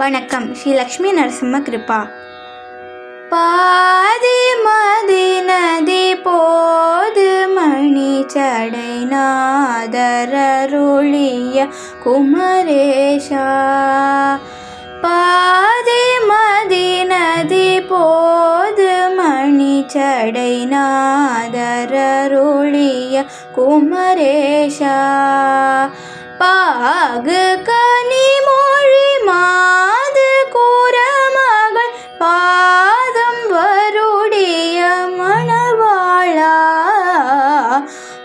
வணக்கம். ஸ்ரீ லக்ஷ்மி நரசிம்ம கிருபா. பாதி மதி நதி போது மணி சடை நாதரருளிய குமரேஷா. பாதி மதி நதி போது மணி சடை நாதரருளிய குமரேஷா. பாகு கனி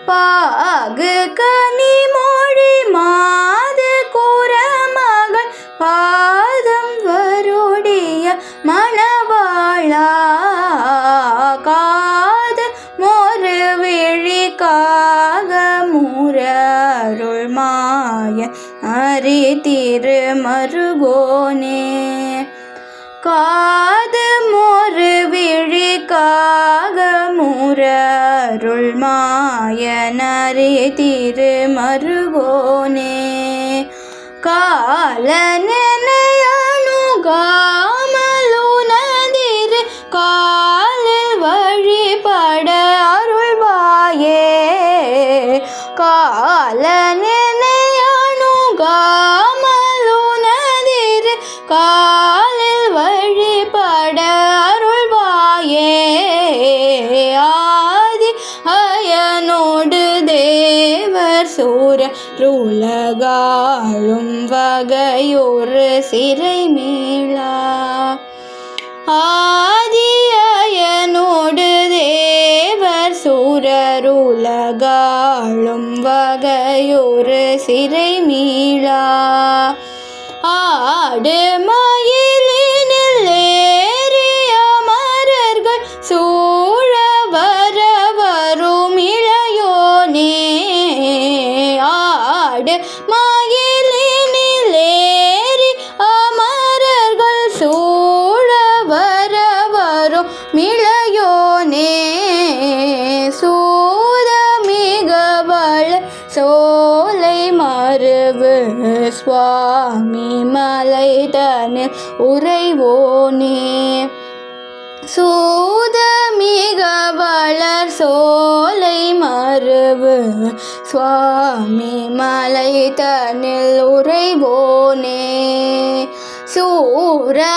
பாகு கனி மொழி மாது கூறமகள் பாதம் வருடைய மணவாளா காது மொரு விழிக்காக முரருள் மாய அரி திரு மருகோனே. காது மொரு விழிக்காக காலனெனையணுகாமலுனதிரு காலில் வழிபட அருள்வாயே. காலனுகாமலு நதிர் கா தேவர் சூர வகையொரு சிறை மேளா ஆதியனோடு தேவர் சூரருலகாழும் வகையொரு சிறை மீளா ஆடு ஆடு மயிலினில் அமரர்கள் சூழ வர வரும். மிளையோனே சூத மிகவள் சோலை மறுவு சுவாமி மலை தனில் உறைவோனே. சூத மிக வளர் சோ மருவு சுவாமி மலை தனில் உறைவோனே. சூரனுடலரவாரி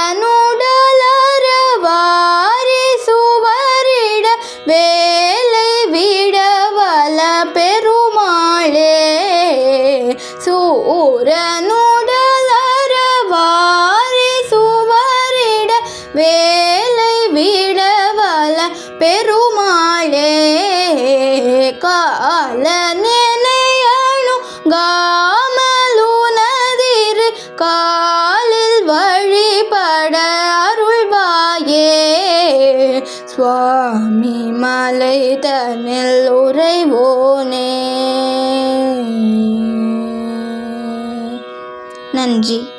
சுவரிட வேலை விடவல பெருமாளே. சூரனுடலரவாரி சுவரிட வேலை விடவல பெரு சுவாமி மலை தனில் உறைவோனே. நன்றி.